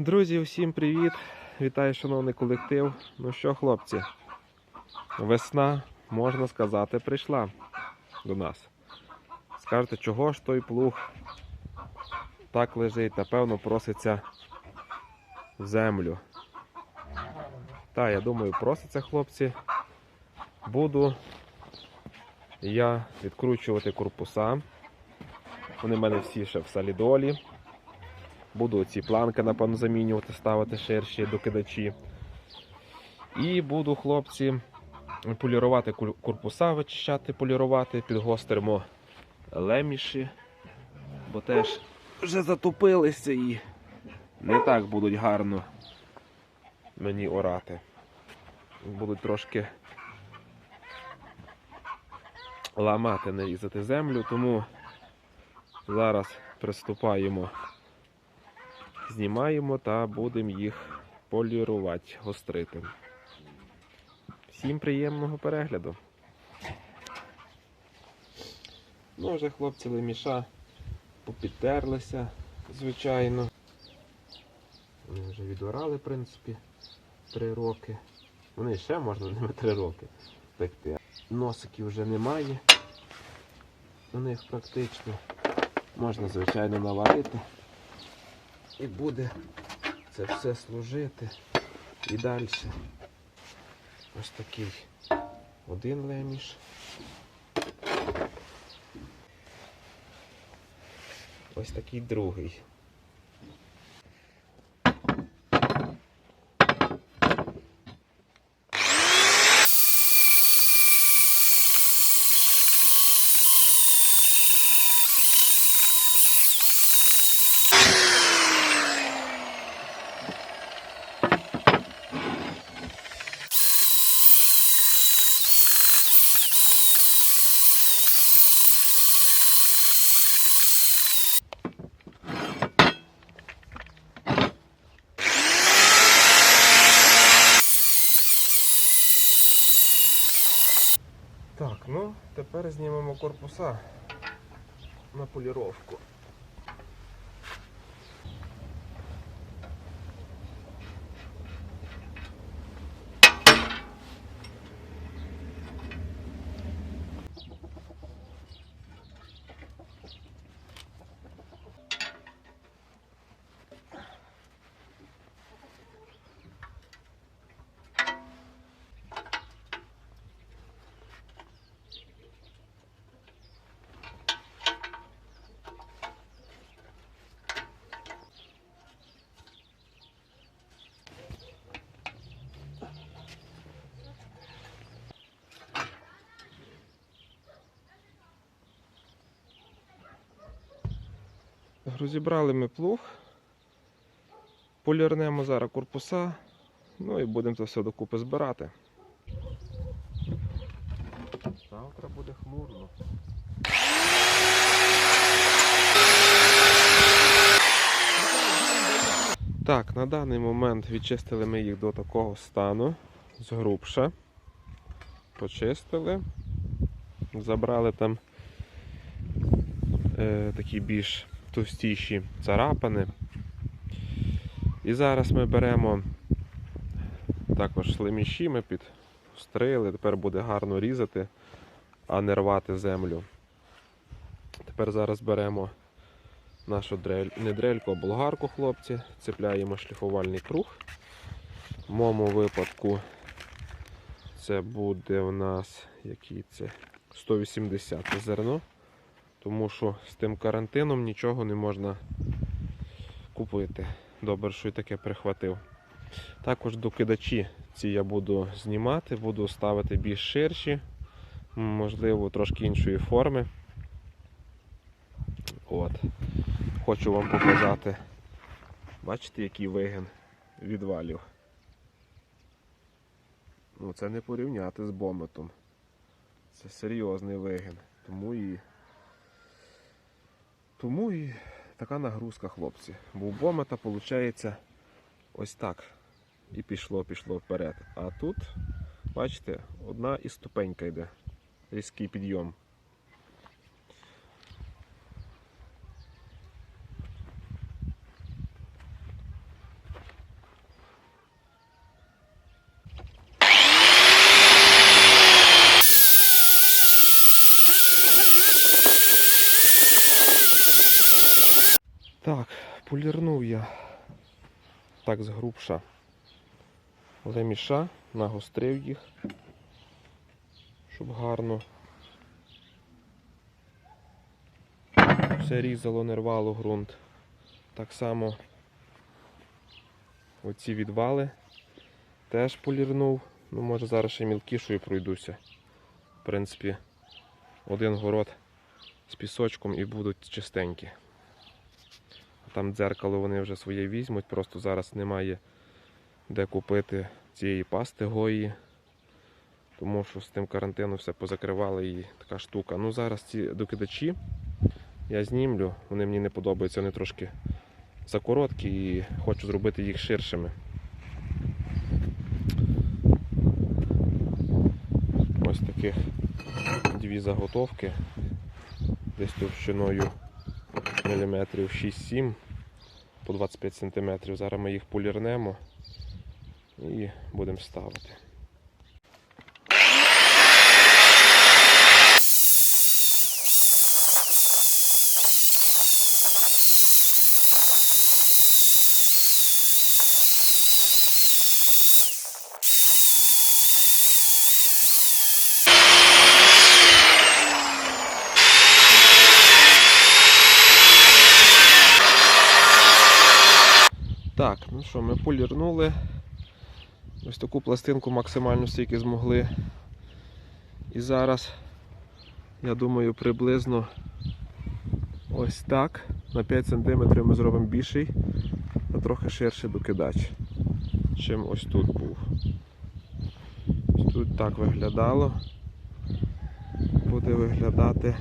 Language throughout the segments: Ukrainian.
Друзі, всім привіт! Вітаю, шановний колектив. Ну що, хлопці, весна, можна сказати, прийшла до нас. Скажете, чого ж той плуг так лежить, напевно, проситься в землю. Та, я думаю, проситься хлопці. Буду я відкручувати корпуса. Вони в мене всі ще в солідолі. Буду ці планки, напевно, замінювати, ставити ширші докидачі. І буду, хлопці, полірувати корпуса, вичищати, полірувати, підгостримо леміші, бо теж вже затопилися і не так будуть гарно мені орати. Будуть трошки ламати, нарізати землю, тому зараз приступаємо знімаємо та будемо їх полірувати, гострити. Всім приємного перегляду. Ну, вже хлопці леміша попідтерлися, звичайно. Вони вже відорали, в принципі, три роки. Вони ще можна ними три роки пекти. Носиків вже немає. У них практично можна, звичайно, наварити. І буде це все служити. І далі. Ось такий один леміш. Ось такий другий. Тепер знімемо корпуса на поліровку. Розібрали ми плуг, полірнемо зараз корпуса, ну і будемо це все докупи збирати. Завтра буде хмурно. Так, на даний момент відчистили ми їх до такого стану, згрубше. Почистили. Забрали там е, такі більш товстіші царапини. І зараз ми беремо також леміші, ми підстрили, тепер буде гарно різати, а не рвати землю. Тепер зараз беремо нашу дрель, не дрельку, а болгарку, хлопці, цепляємо шліфувальний круг. В моєму випадку це буде у нас який це 180 зерно тому що з тим карантином нічого не можна купити. Добре, що й таке прихватив. Також докидачі ці я буду знімати, буду ставити більш ширші, можливо, трошки іншої форми. От. Хочу вам показати. Бачите, який вигін відвалів. Ну, це не порівняти з бометом. Це серйозний вигін. Тому і тому і така нагрузка, хлопці. Бо у бомета виходить ось так. І пішло, пішло вперед. А тут, бачите, одна і ступенька йде. Різкий підйом. Полірнув я так згрубша леміша, нагострив їх, щоб гарно все різало, не рвало ґрунт. Так само оці відвали теж полірнув. Ну, може зараз ще мілкішою пройдуся. В принципі, один город з пісочком і будуть чистенькі. Там дзеркало вони вже своє візьмуть, просто зараз немає де купити цієї пасти гої. Тому що з тим карантином все позакривали і така штука. Ну зараз ці докидачі я знімлю, вони мені не подобаються, вони трошки закороткі і хочу зробити їх ширшими. Ось таких дві заготовки, десь товщиною міліметрів 6-7 по 25 см. Зараз ми їх полірнемо і будемо ставити. Що, ми полірнули. Ось таку пластинку максимально стільки змогли. І зараз, я думаю, приблизно ось так. На 5 см ми зробимо більший, а трохи ширший докидач, чим ось тут був. Тут так виглядало. Буде виглядати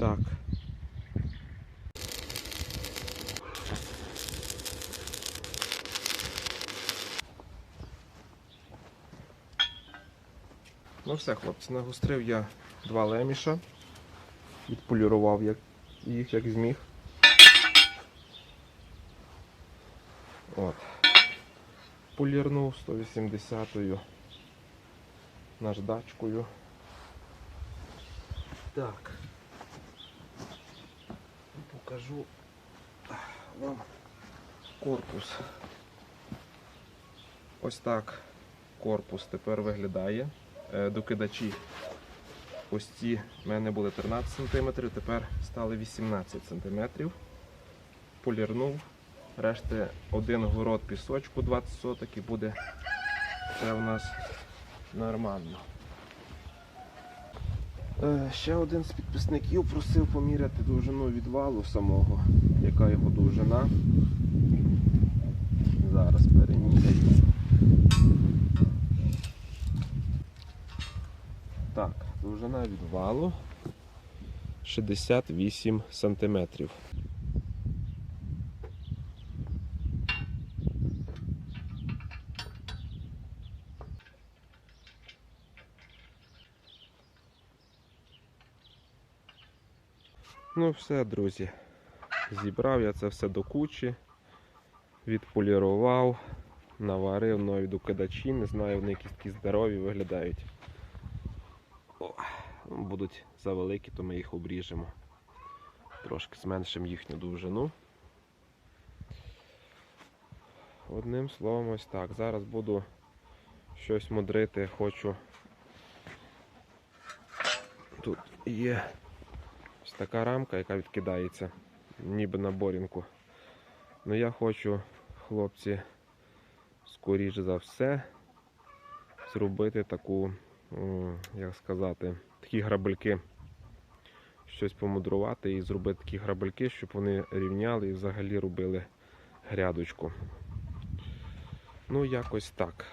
так. Ну все, хлопці, нагострив я два леміша, відполірував їх як зміг. От. Полірнув 180-ю наждачкою. Так. Покажу вам корпус. Ось так корпус тепер виглядає. Е, Докидачі ось ці в мене були 13 см, тепер стали 18 см. Полірнув. Решти один город пісочку 20 соток і буде це у нас нормально. Е, Ще один з підписників просив поміряти довжину відвалу самого, яка його довжина. Зараз переміряю. Довжина відвалу 68 сантиметрів. Ну все, друзі. Зібрав я це все до кучі, відполірував, наварив нові докидачі, не знаю, вони якісь такі здорові виглядають. Будуть завеликі, то ми їх обріжемо. Трошки зменшимо їхню довжину. Одним словом, ось так. Зараз буду щось мудрити, хочу. Тут є ось така рамка, яка відкидається, ніби на борінку. Ну я хочу, хлопці, скоріш за все, зробити таку як сказати, такі грабельки. Щось помудрувати і зробити такі грабельки, щоб вони рівняли і взагалі робили грядочку. Ну, якось так.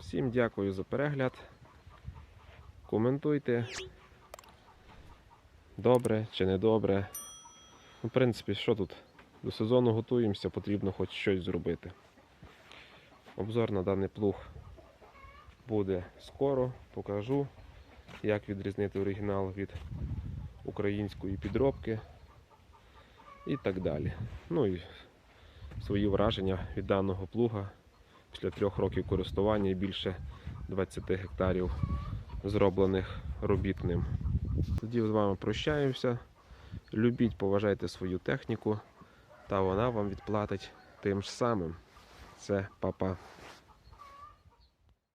Всім дякую за перегляд. Коментуйте. Добре чи не добре. Ну, в принципі, що тут? До сезону готуємося, потрібно хоч щось зробити. Обзор на даний плуг буде скоро, покажу, як відрізнити оригінал від української підробки і так далі. Ну і свої враження від даного плуга після трьох років користування і більше 20 гектарів зроблених робіт ним. Тоді з вами прощаємося. Любіть, поважайте свою техніку, та вона вам відплатить тим ж самим. Це папа.